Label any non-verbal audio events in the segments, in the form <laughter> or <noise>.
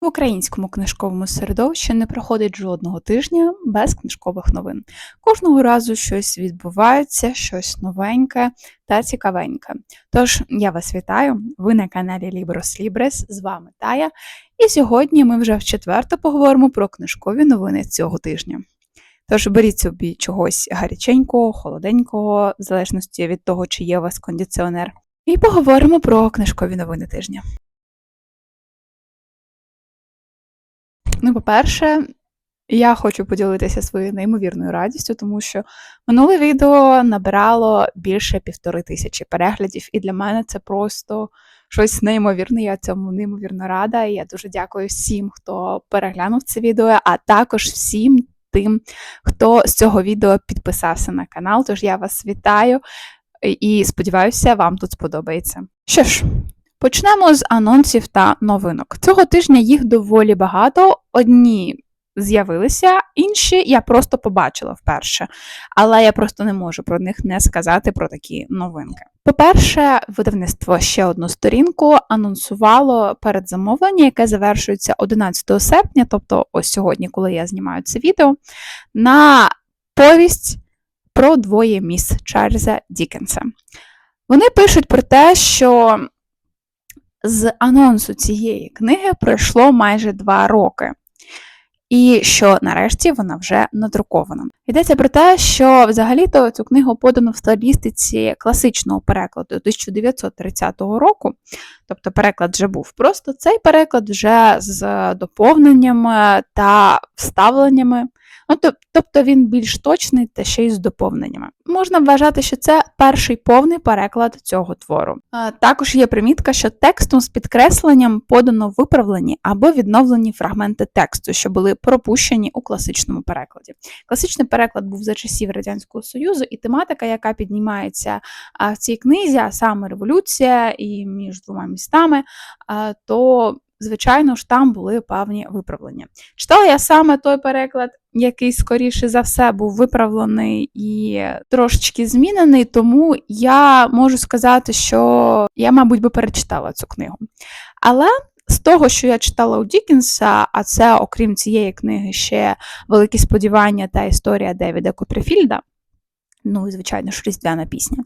В українському книжковому середовищі не проходить жодного тижня без книжкових новин. Кожного разу щось відбувається, щось новеньке та цікавеньке. Тож я вас вітаю! Ви на каналі Libros Libres, з вами Тая, і сьогодні ми вже в четверте поговоримо про книжкові новини цього тижня. Тож беріть собі чогось гаряченького, холоденького, в залежності від того, чи є у вас кондиціонер, і поговоримо про книжкові новини тижня. Ну, по-перше, я хочу поділитися своєю неймовірною радістю, тому що минуле відео набирало більше півтори тисячі переглядів, і для мене це просто щось неймовірне. Я цьому неймовірно рада. І я дуже дякую всім, хто переглянув це відео, а також всім тим, хто з цього відео підписався на канал. Тож я вас вітаю і сподіваюся, вам тут сподобається. Що ж. Почнемо з анонсів та новинок. Цього тижня їх доволі багато. Одні з'явилися, інші я просто побачила вперше, але я просто не можу про них не сказати про такі новинки. По-перше, видавництво ще одну сторінку анонсувало передзамовлення, яке завершується 11 серпня, тобто ось сьогодні, коли я знімаю це відео, на повість про двоє міс Чарльза Дікенса. Вони пишуть про те, що з анонсу цієї книги пройшло майже два роки. І що нарешті вона вже надрукована. Йдеться про те, що взагалі-то цю книгу подано в стилістиці класичного перекладу 1930 року, тобто переклад вже був. Просто цей переклад вже з доповненнями та вставленнями Ну, Тобто він більш точний та ще й з доповненнями. Можна вважати, що це перший повний переклад цього твору. Також є примітка, що текстом з підкресленням подано виправлені або відновлені фрагменти тексту, що були пропущені у класичному перекладі. Класичний переклад був за часів Радянського Союзу, і тематика, яка піднімається в цій книзі, а саме революція і між двома містами, то звичайно ж, там були певні виправлення. Читала я саме той переклад, який, скоріше за все, був виправлений і трошечки змінений, тому я можу сказати, що я, мабуть, би перечитала цю книгу. Але. З того, що я читала у Дікінса, а це, окрім цієї книги, ще великі сподівання та історія Девіда Котрефільда, ну і, звичайно ж, різдвяна пісня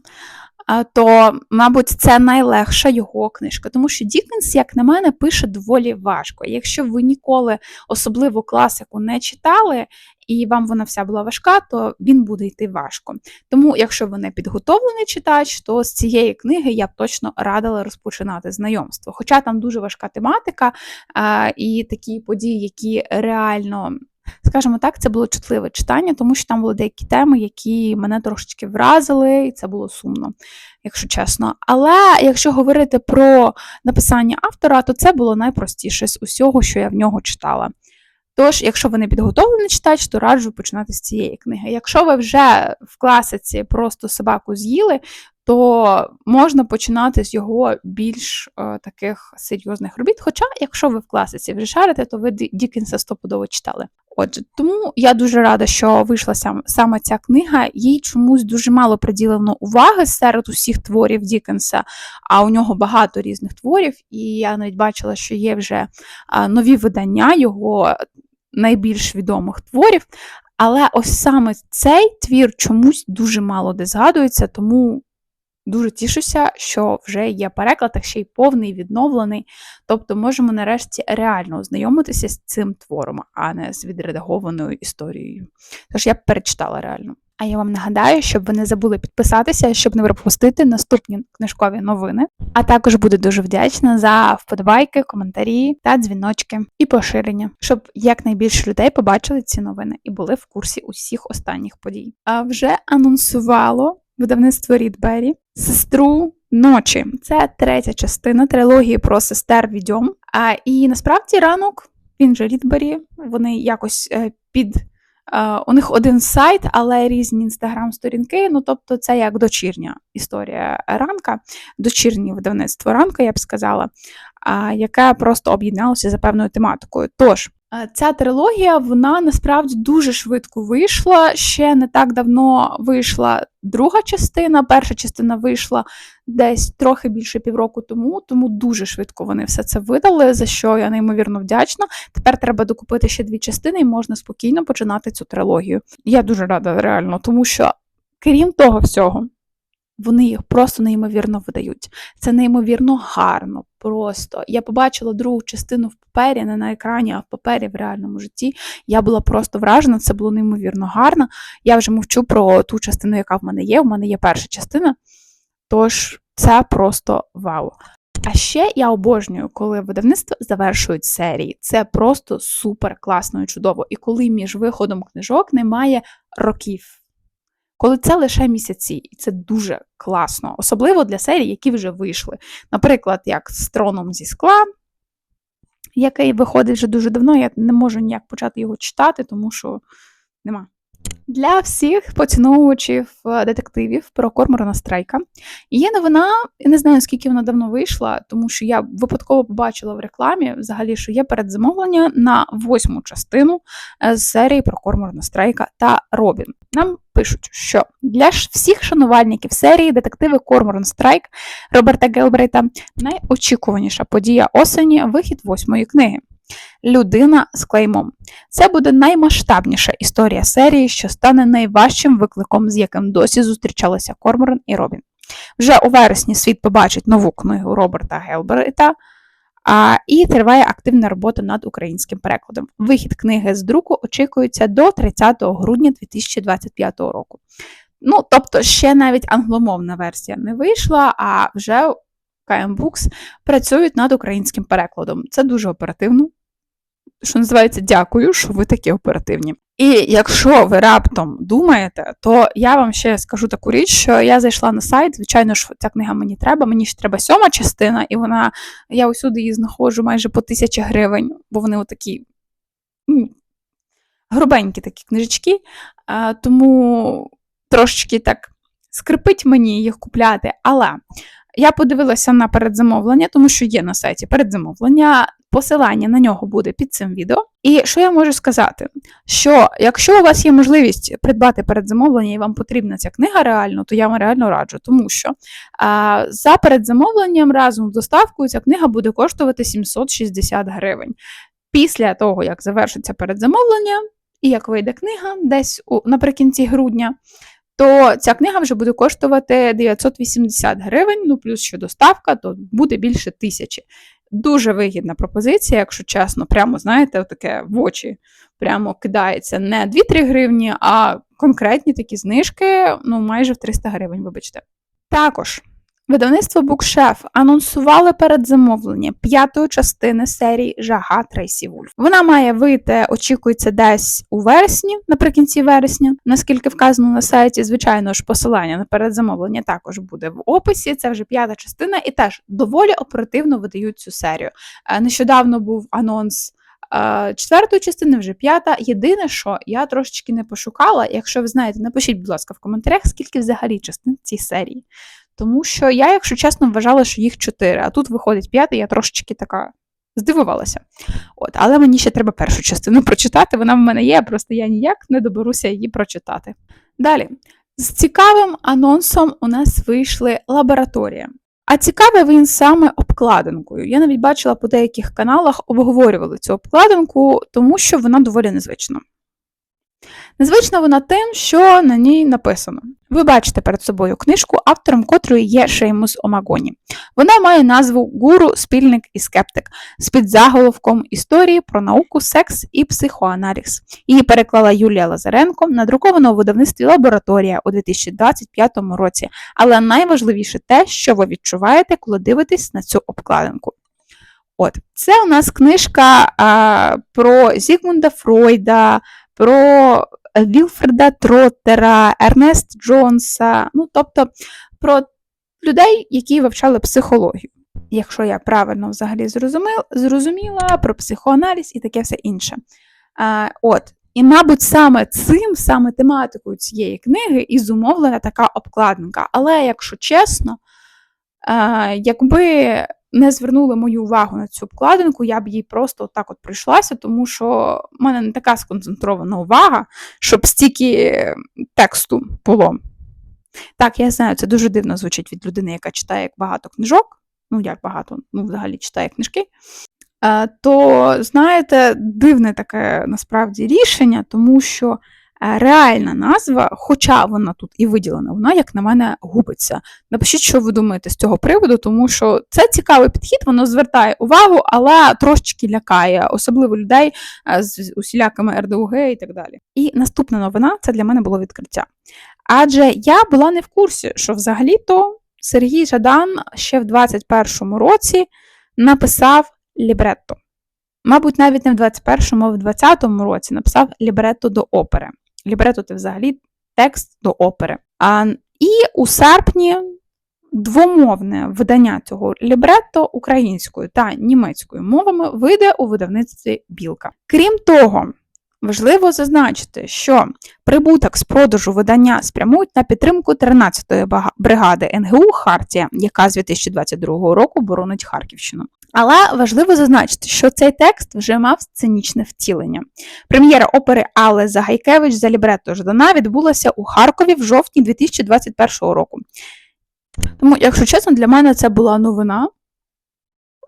то, мабуть, це найлегша його книжка, тому що Дікенс, як на мене, пише доволі важко. Якщо ви ніколи особливу класику не читали, і вам вона вся була важка, то він буде йти важко. Тому, якщо ви не підготовлений читач, то з цієї книги я б точно радила розпочинати знайомство. Хоча там дуже важка тематика і такі події, які реально Скажімо так, це було чутливе читання, тому що там були деякі теми, які мене трошечки вразили, і це було сумно, якщо чесно. Але якщо говорити про написання автора, то це було найпростіше з усього, що я в нього читала. Тож, якщо ви не підготовлений читач, то раджу починати з цієї книги. Якщо ви вже в класиці просто собаку з'їли, то можна починати з його більш е, таких серйозних робіт. Хоча, якщо ви в класиці вже шарите, то ви Дікінса стопудово читали. Отже, тому я дуже рада, що вийшла сам, саме ця книга. Їй чомусь дуже мало приділено уваги серед усіх творів Дікенса, а у нього багато різних творів, і я навіть бачила, що є вже нові видання його найбільш відомих творів. Але ось саме цей твір чомусь дуже мало де згадується, тому Дуже тішуся, що вже є переклад, а ще й повний, відновлений. Тобто можемо нарешті реально ознайомитися з цим твором, а не з відредагованою історією. Тож я перечитала реально. А я вам нагадаю, щоб ви не забули підписатися, щоб не пропустити наступні книжкові новини. А також буду дуже вдячна за вподобайки, коментарі та дзвіночки і поширення, щоб якнайбільше людей побачили ці новини і були в курсі усіх останніх подій. А вже анонсувало видавництво Рідбері, сестру ночі. Це третя частина трилогії про сестер відьом. А і насправді ранок він же Рідбері, вони якось е, під. Uh, у них один сайт, але різні інстаграм-сторінки. Ну, тобто, це як дочірня історія ранка, дочірнє видавництво ранка, я б сказала, яке просто об'єдналося за певною тематикою. Тож, Е, ця трилогія, вона насправді дуже швидко вийшла. Ще не так давно вийшла друга частина. Перша частина вийшла десь трохи більше півроку тому, тому дуже швидко вони все це видали, за що я неймовірно вдячна. Тепер треба докупити ще дві частини, і можна спокійно починати цю трилогію. Я дуже рада, реально, тому що, крім того всього, вони їх просто неймовірно видають. Це неймовірно гарно. Просто я побачила другу частину в папері, не на екрані, а в папері в реальному житті. Я була просто вражена, це було неймовірно гарно. Я вже мовчу про ту частину, яка в мене є. У мене є перша частина. Тож це просто вау. А ще я обожнюю, коли видавництво завершують серії. Це просто супер класно і чудово. І коли між виходом книжок немає років коли це лише місяці, і це дуже класно, особливо для серій, які вже вийшли. Наприклад, як з троном зі скла, який виходить вже дуже давно, я не можу ніяк почати його читати, тому що нема. Для всіх поціновувачів е, детективів про Корморана Страйка є новина, я не знаю, скільки вона давно вийшла, тому що я випадково побачила в рекламі взагалі, що є передзамовлення на восьму частину е, з серії про Корморана Страйка та Робін. Нам пишуть, що для всіх шанувальників серії детективи Корморан Страйк Роберта Гелбрейта найочікуваніша подія осені вихід восьмої книги. Людина з клеймом. Це буде наймасштабніша історія серії, що стане найважчим викликом, з яким досі зустрічалися Корморан і Робін. Вже у вересні світ побачить нову книгу Роберта Гелберта, а, і триває активна робота над українським перекладом. Вихід книги з друку очікується до 30 грудня 2025 року. Ну, тобто, ще навіть англомовна версія не вийшла, а вже KM Books працюють над українським перекладом. Це дуже оперативно. Що називається, дякую, що ви такі оперативні. І якщо ви раптом думаєте, то я вам ще скажу таку річ, що я зайшла на сайт. Звичайно ж, ця книга мені треба. Мені ще треба сьома частина, і вона я усюди її знаходжу майже по тисячі гривень, бо вони отакі грубенькі такі книжечки. Тому трошечки так скрипить мені їх купляти. Але я подивилася на передзамовлення, тому що є на сайті передзамовлення. Посилання на нього буде під цим відео. І що я можу сказати? Що якщо у вас є можливість придбати передзамовлення і вам потрібна ця книга реально, то я вам реально раджу, тому що а, за передзамовленням разом з доставкою ця книга буде коштувати 760 гривень. Після того, як завершиться передзамовлення, і як вийде книга десь у, наприкінці грудня, то ця книга вже буде коштувати 980 гривень, ну плюс ще доставка, то буде більше тисячі. Дуже вигідна пропозиція, якщо чесно, прямо, знаєте, таке в очі прямо кидається не 2-3 гривні, а конкретні такі знижки, ну майже в 300 гривень, вибачте. Також Видавництво Букшеф анонсували передзамовлення п'ятої частини серії Жага Трейсі Вульф. Вона має вийти, очікується, десь у вересні, наприкінці вересня. Наскільки вказано на сайті, звичайно ж, посилання на передзамовлення також буде в описі. Це вже п'ята частина, і теж доволі оперативно видають цю серію. Е, нещодавно був анонс. Е, четвертої частини вже п'ята. Єдине, що я трошечки не пошукала. Якщо ви знаєте, напишіть, будь ласка, в коментарях, скільки взагалі частин цій серії. Тому що я, якщо чесно, вважала, що їх чотири, а тут виходить п'ятий, я трошечки така здивувалася. От, Але мені ще треба першу частину прочитати, вона в мене є, просто я ніяк не доберуся її прочитати. Далі, з цікавим анонсом у нас вийшли лабораторія. А цікавий він саме обкладинкою. Я навіть бачила по деяких каналах обговорювали цю обкладинку, тому що вона доволі незвична. Незвична вона тим, що на ній написано. Ви бачите перед собою книжку, автором котрої є Шеймус Омагоні. Вона має назву Гуру, спільник і скептик з підзаголовком історії про науку, секс і психоаналіз. Її переклала Юлія Лазаренко, надруковано у видавництві лабораторія у 2025 році. Але найважливіше те, що ви відчуваєте, коли дивитесь на цю обкладинку. От, це у нас книжка а, про Зігмунда Фройда, про Вілфреда Троттера, Ернест Джонса, ну тобто про людей, які вивчали психологію. Якщо я правильно взагалі зрозуміла, про психоаналіз і таке все інше. А, От, і, мабуть, саме цим, саме тематикою цієї книги і зумовлена така обкладинка. Але, якщо чесно, якби не звернули мою увагу на цю обкладинку, я б їй просто так от прийшлася, тому що в мене не така сконцентрована увага, щоб стільки тексту було. Так, я знаю, це дуже дивно звучить від людини, яка читає багато книжок. Ну, як багато, ну, взагалі читає книжки. Е, то, знаєте, дивне таке насправді рішення, тому що реальна назва, хоча вона тут і виділена, вона, як на мене, губиться. Напишіть, що ви думаєте з цього приводу, тому що це цікавий підхід, воно звертає увагу, але трошечки лякає, особливо людей е, з усілякими РДУГ і так далі. І наступна новина це для мене було відкриття. Адже я була не в курсі, що взагалі-то Сергій Жадан ще в 21-му році написав лібретто. Мабуть, навіть не в 21-му, а в 20-му році написав лібретто до опери. Лібрето це взагалі текст до опери. А, І у серпні двомовне видання цього лібретто українською та німецькою мовами вийде у видавництві Білка. Крім того, важливо зазначити, що прибуток з продажу видання спрямують на підтримку 13-ї бригади НГУ Хартія, яка з 2022 року боронить Харківщину. Але важливо зазначити, що цей текст вже мав сценічне втілення. Прем'єра опери Але Загайкевич за лібретто Ждана відбулася у Харкові в жовтні 2021 року. Тому, якщо чесно, для мене це була новина.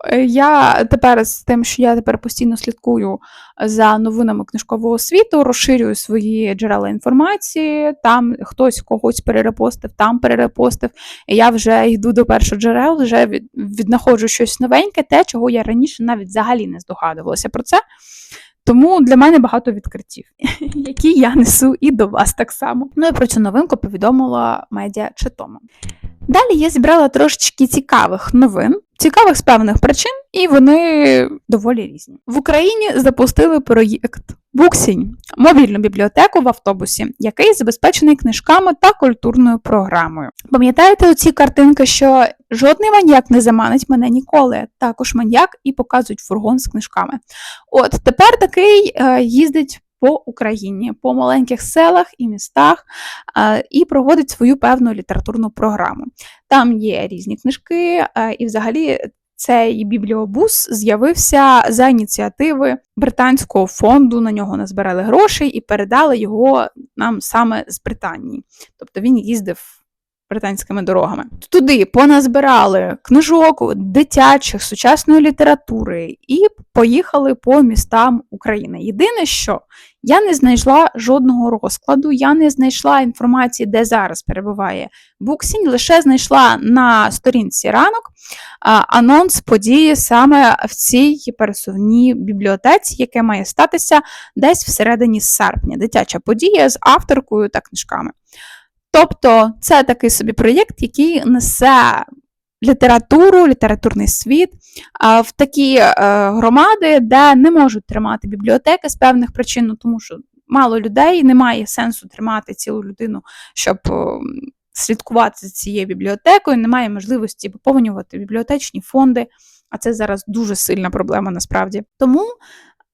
Е, я тепер з тим, що я тепер постійно слідкую за новинами книжкового світу, розширюю свої джерела інформації, там хтось когось перерепостив, там перерепостив. І я вже йду до першого джерел, вже віднаходжу щось новеньке, те, чого я раніше навіть взагалі не здогадувалася про це. Тому для мене багато відкриттів, <laughs> які я несу і до вас так само. Ну і про цю новинку повідомила медіа Читома. Далі я зібрала трошечки цікавих новин, цікавих з певних причин, і вони доволі різні. В Україні запустили проєкт Буксінь, мобільну бібліотеку в автобусі, який забезпечений книжками та культурною програмою. Пам'ятаєте оці картинки, що жодний маньяк не заманить мене ніколи. Також маньяк і показують фургон з книжками. От тепер такий е, їздить по Україні, по маленьких селах і містах і проводить свою певну літературну програму. Там є різні книжки, і взагалі. Цей бібліобус з'явився за ініціативи британського фонду. На нього назбирали грошей і передали його нам саме з Британії. Тобто він їздив британськими дорогами. Туди поназбирали книжок, дитячих, сучасної літератури і поїхали по містам України. Єдине, що я не знайшла жодного розкладу, я не знайшла інформації, де зараз перебуває Буксінь, лише знайшла на сторінці ранок анонс події саме в цій пересувній бібліотеці, яке має статися десь всередині серпня. Дитяча подія з авторкою та книжками. Тобто це такий собі проєкт, який несе літературу, літературний світ в такі е, громади, де не можуть тримати бібліотеки з певних причин, ну, тому що мало людей, немає сенсу тримати цілу людину, щоб слідкувати за цією бібліотекою, немає можливості поповнювати бібліотечні фонди. А це зараз дуже сильна проблема насправді. Тому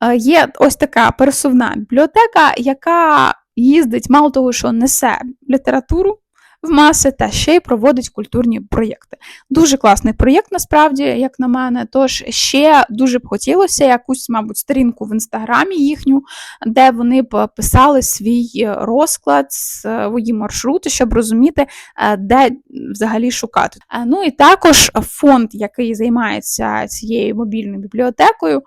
е, є ось така пересувна бібліотека, яка їздить, мало того, що несе літературу в маси, та ще й проводить культурні проєкти. Дуже класний проєкт, насправді, як на мене. Тож ще дуже б хотілося якусь, мабуть, сторінку в інстаграмі їхню, де вони б писали свій розклад, свої маршрути, щоб розуміти, е, де взагалі шукати. Е, ну і також фонд, який займається цією мобільною бібліотекою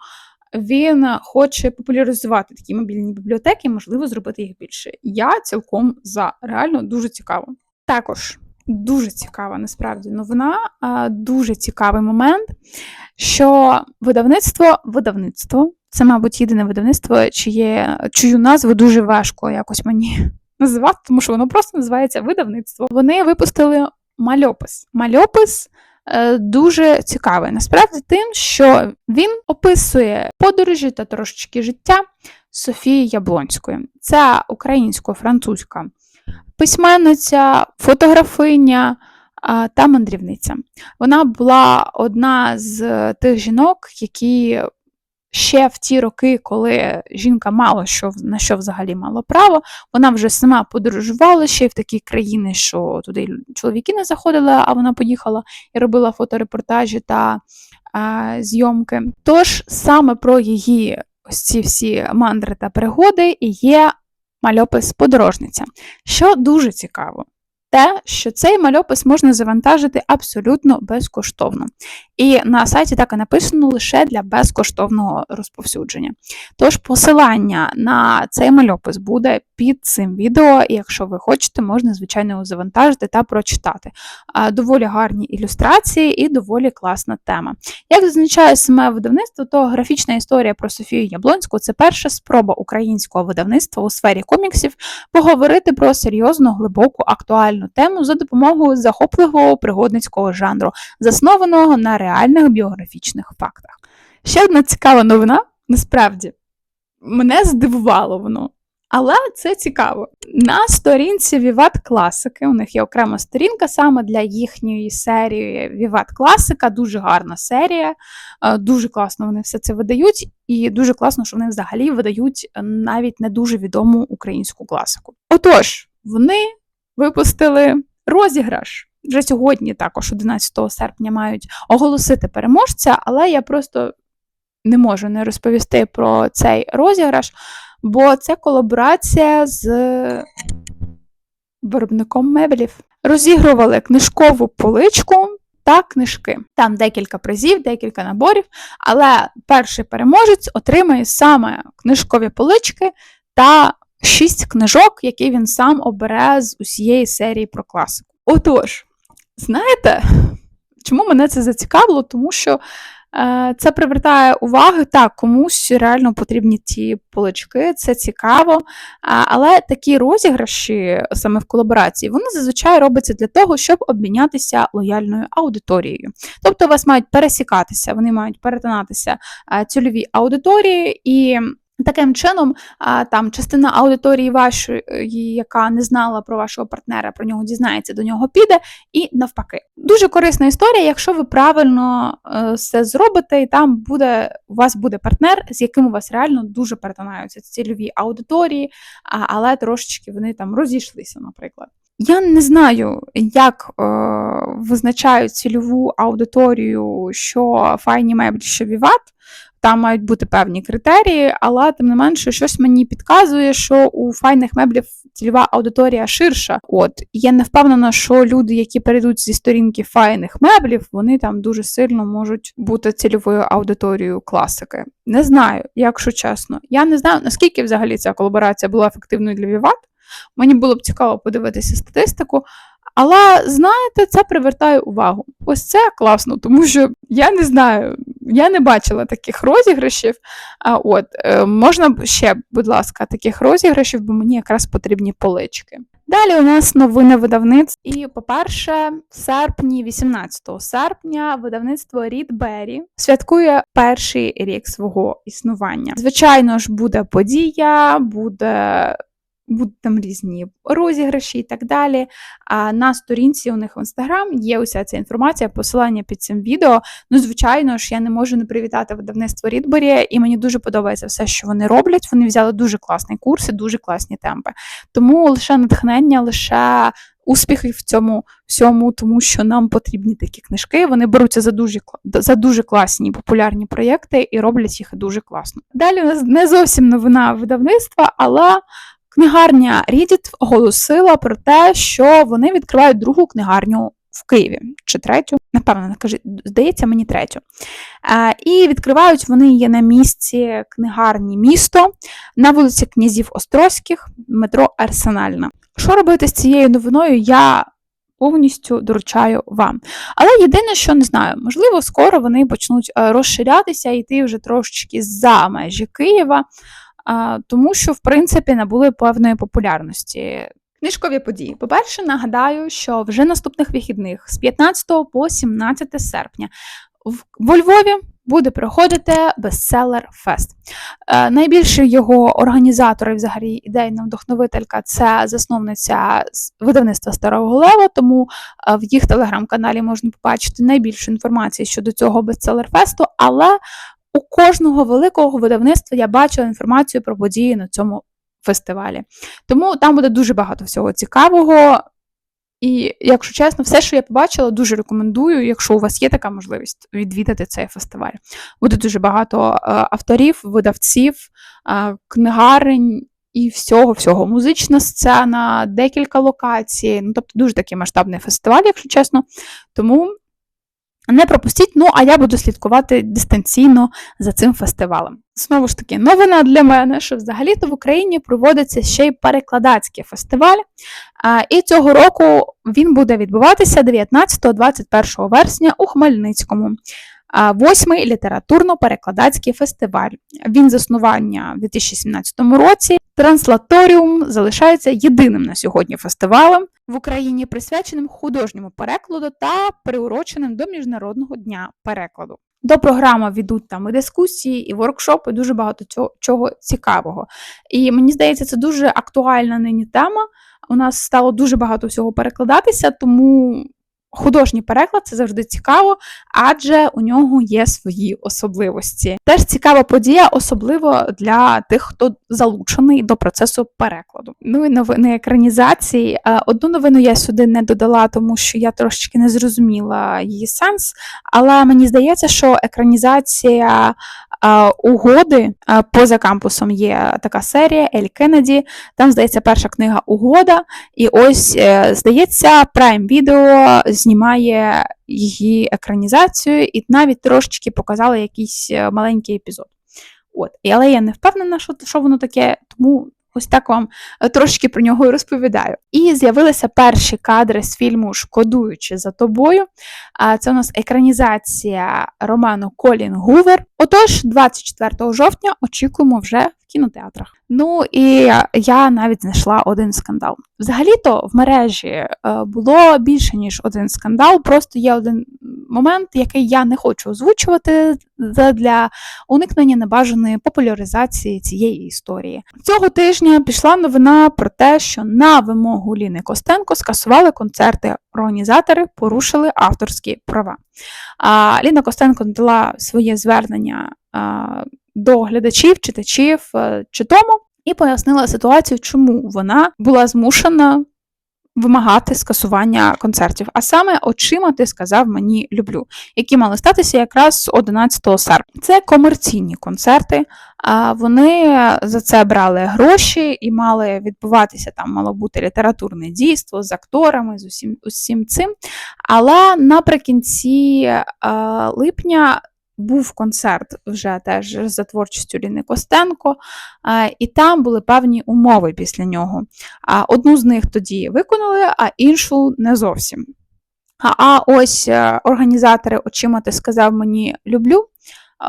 він хоче популяризувати такі мобільні бібліотеки, можливо, зробити їх більше. Я цілком за реально дуже цікаво. Також дуже цікава насправді новина, дуже цікавий момент, що видавництво видавництво це, мабуть, єдине видавництво, чиє, чию назву дуже важко якось мені <laughs> називати, тому що воно просто називається видавництво. Вони випустили мальопис. Мальопис дуже цікавий. Насправді, тим, що він описує подорожі та трошечки життя Софії Яблонської. Це українсько-французька письменниця, фотографиня та мандрівниця. Вона була одна з тих жінок, які ще в ті роки, коли жінка мало що на що взагалі мала право, вона вже сама подорожувала ще в такі країни, що туди чоловіки не заходили, а вона поїхала і робила фоторепортажі та а, зйомки. Тож саме про її ось ці всі мандри та пригоди є мальопис подорожниця, що дуже цікаво те, що цей мальопис можна завантажити абсолютно безкоштовно. І на сайті так і написано лише для безкоштовного розповсюдження. Тож посилання на цей мальопис буде під цим відео, і якщо ви хочете, можна, звичайно, його завантажити та прочитати. Доволі гарні ілюстрації і доволі класна тема. Як зазначає саме видавництво, то графічна історія про Софію Яблонську це перша спроба українського видавництва у сфері коміксів поговорити про серйозну, глибоку, актуальну тему за допомогою захопливого пригодницького жанру, заснованого на реальних біографічних фактах. Ще одна цікава новина, насправді, мене здивувало воно. Але це цікаво. На сторінці Vivat Класики, у них є окрема сторінка саме для їхньої серії Vivat Класика, дуже гарна серія, е, дуже класно вони все це видають, і дуже класно, що вони взагалі видають навіть не дуже відому українську класику. Отож, вони випустили розіграш. Вже сьогодні, також 11 серпня, мають оголосити переможця, але я просто не можу не розповісти про цей розіграш, бо це колаборація з виробником меблів. Розігрували книжкову поличку та книжки. Там декілька призів, декілька наборів, але перший переможець отримає саме книжкові полички та шість книжок, які він сам обере з усієї серії про класику. Отож, знаєте, чому мене це зацікавило? Тому що е, це привертає увагу, так, комусь реально потрібні ті полички, це цікаво. Але такі розіграші саме в колаборації, вони зазвичай робляться для того, щоб обмінятися лояльною аудиторією. Тобто, у вас мають пересікатися, вони мають перетинатися е, цільові аудиторії і. Таким чином, там частина аудиторії вашої, яка не знала про вашого партнера, про нього дізнається, до нього піде, і навпаки. Дуже корисна історія, якщо ви правильно е, все зробите, і там буде у вас буде партнер, з яким у вас реально дуже перетинаються цільові аудиторії, але трошечки вони там розійшлися, наприклад. Я не знаю, як е, визначають цільову аудиторію, що файні меблі, що віват там мають бути певні критерії, але тим не менше, щось мені підказує, що у файних меблів цільова аудиторія ширша. От я не впевнена, що люди, які перейдуть зі сторінки файних меблів, вони там дуже сильно можуть бути цільовою аудиторією класики. Не знаю, якщо чесно. Я не знаю, наскільки взагалі ця колаборація була ефективною для Віват. Мені було б цікаво подивитися статистику. Але знаєте, це привертає увагу. Ось це класно, тому що я не знаю, я не бачила таких розіграшів. А от е, можна ще, будь ласка, таких розіграшів, бо мені якраз потрібні полички. Далі у нас новини видавництв. І, по-перше, в серпні, 18 серпня, видавництво Рідбері святкує перший рік свого існування. Звичайно ж, буде подія, буде будуть там різні розіграші і так далі. А на сторінці у них в інстаграм є уся ця інформація, посилання під цим відео. Ну, звичайно ж, я не можу не привітати видавництво Рідборі, і мені дуже подобається все, що вони роблять. Вони взяли дуже класний курс і дуже класні темпи. Тому лише натхнення, лише. Успіхи в цьому всьому, тому що нам потрібні такі книжки. Вони беруться за дуже за дуже класні популярні проєкти і роблять їх дуже класно. Далі у нас не зовсім новина видавництва, але Книгарня Reddit оголосила про те, що вони відкривають другу книгарню в Києві чи третю, напевно, здається, мені третю. Е, і відкривають вони її на місці книгарні місто на вулиці Князів Острозьких, метро Арсенальна. Що робити з цією новиною? Я повністю доручаю вам. Але єдине, що не знаю, можливо, скоро вони почнуть е, розширятися і йти вже трошечки за межі Києва тому що, в принципі, набули певної популярності. Книжкові події. По-перше, нагадаю, що вже наступних вихідних з 15 по 17 серпня в Львові буде проходити бестселер фест. Е, найбільше його організатор і взагалі ідейна вдохновителька це засновниця видавництва Старого Лева, тому е, в їх телеграм-каналі можна побачити найбільше інформації щодо цього бестселер фесту, але у кожного великого видавництва я бачила інформацію про події на цьому фестивалі. Тому там буде дуже багато всього цікавого. І, якщо чесно, все, що я побачила, дуже рекомендую, якщо у вас є така можливість відвідати цей фестиваль. Буде дуже багато е, авторів, видавців, е, книгарень і всього, всього. Музична сцена, декілька локацій. Ну, тобто, дуже такий масштабний фестиваль, якщо чесно. Тому не пропустіть, ну а я буду слідкувати дистанційно за цим фестивалем. Знову ж таки, новина для мене, що взагалі-то в Україні проводиться ще й перекладацький фестиваль. І цього року він буде відбуватися 19-21 вересня у Хмельницькому. Восьмий літературно-перекладацький фестиваль. Він заснування в 2017 році. Транслаторіум залишається єдиним на сьогодні фестивалем в Україні, присвяченим художньому перекладу та приуроченим до Міжнародного дня перекладу. До програми ведуть там і дискусії, і воркшопи, дуже багато цього, чого цікавого. І мені здається, це дуже актуальна нині тема. У нас стало дуже багато всього перекладатися, тому Художній переклад це завжди цікаво, адже у нього є свої особливості. Теж цікава подія, особливо для тих, хто залучений до процесу перекладу. Ну і новини екранізації. Е, одну новину я сюди не додала, тому що я трошечки не зрозуміла її сенс. Але мені здається, що екранізація е, угоди е, поза кампусом є така серія Ель Кеннеді. Там здається перша книга Угода. І ось здається, Prime Video знімає її екранізацію, і навіть трошечки показали якийсь е, маленький епізод. От. Але я не впевнена, що що воно таке, тому ось так вам е, трошки про нього розповідаю. І з'явилися перші кадри з фільму Шкодуючи за тобою. Це у нас екранізація роману Колін Гувер. Отож, 24 жовтня очікуємо вже кінотеатрах. Ну і я навіть знайшла один скандал. Взагалі-то в мережі е, було більше ніж один скандал. Просто є один момент, який я не хочу озвучувати для уникнення небажаної популяризації цієї історії. Цього тижня пішла новина про те, що на вимогу Ліни Костенко скасували концерти. Організатори порушили авторські права. А Ліна Костенко дала своє звернення до глядачів, читачів е, чи тому і пояснила ситуацію, чому вона була змушена вимагати скасування концертів. А саме очима ти сказав мені люблю, які мали статися якраз 11 серпня. Це комерційні концерти. Вони за це брали гроші і мали відбуватися там, мало бути літературне дійство з акторами, з усім усім цим. Але наприкінці а, липня був концерт вже теж за творчістю Ліни Костенко, і там були певні умови після нього. Одну з них тоді виконали, а іншу не зовсім. А ось е, організатори очима ти сказав мені люблю.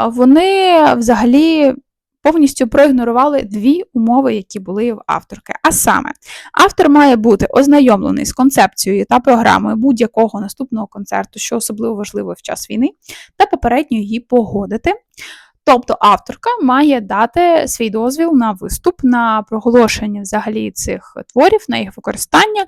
Вони взагалі повністю проігнорували дві умови, які були в авторки. А саме, автор має бути ознайомлений з концепцією та програмою будь-якого наступного концерту, що особливо важливо в час війни, та попередньо її погодити. Тобто авторка має дати свій дозвіл на виступ, на проголошення взагалі цих творів, на їх використання,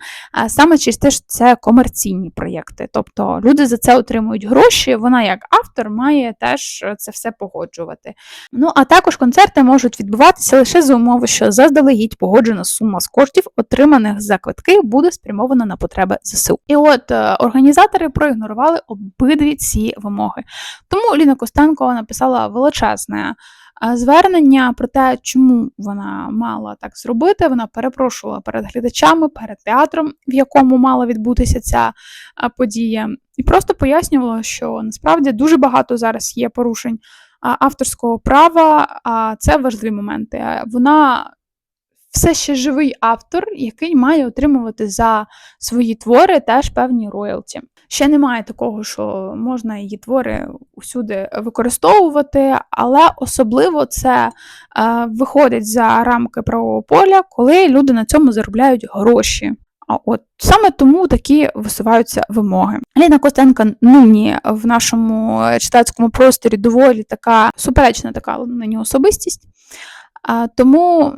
саме через те, що це комерційні проєкти. Тобто люди за це отримують гроші, вона як автор має теж це все погоджувати. Ну а також концерти можуть відбуватися лише за умови, що заздалегідь погоджена сума з коштів, отриманих за квитки, буде спрямована на потреби ЗСУ. І от е, організатори проігнорували обидві ці вимоги. Тому Ліна Костенко написала величезну величезне звернення про те, чому вона мала так зробити. Вона перепрошувала перед глядачами, перед театром, в якому мала відбутися ця подія, і просто пояснювала, що насправді дуже багато зараз є порушень авторського права, а це важливі моменти. Вона все ще живий автор, який має отримувати за свої твори теж певні роялті. Ще немає такого, що можна її твори усюди використовувати, але особливо це е, виходить за рамки правового поля, коли люди на цьому заробляють гроші. А от саме тому такі висуваються вимоги. Ліна Костенка нині в нашому читацькому просторі доволі така суперечна така нині особистість. А, Тому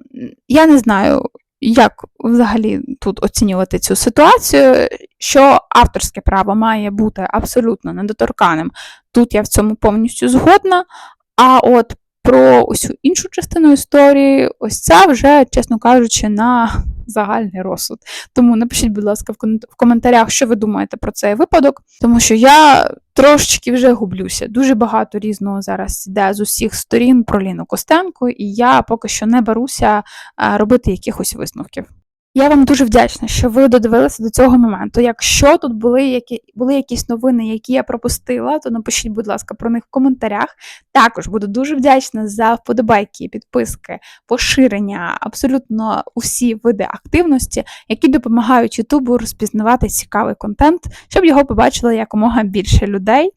я не знаю, як взагалі тут оцінювати цю ситуацію, що авторське право має бути абсолютно недоторканим. Тут я в цьому повністю згодна. А от про усю іншу частину історії, ось ця вже, чесно кажучи, на загальний розсуд. Тому напишіть, будь ласка, в коментарях, що ви думаєте про цей випадок, тому що я трошечки вже гублюся. Дуже багато різного зараз йде з усіх сторін про Ліну Костенко, і я поки що не беруся робити якихось висновків. Я вам дуже вдячна, що ви додивилися до цього моменту. Якщо тут були, які, були якісь новини, які я пропустила, то напишіть, будь ласка, про них в коментарях. Також буду дуже вдячна за вподобайки, підписки, поширення, абсолютно усі види активності, які допомагають Ютубу розпізнавати цікавий контент, щоб його побачило якомога більше людей.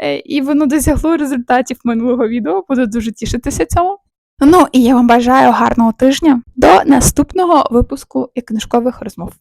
Е, І воно досягло результатів минулого відео. Буду дуже тішитися цьому. Ну і я вам бажаю гарного тижня до наступного випуску і книжкових розмов.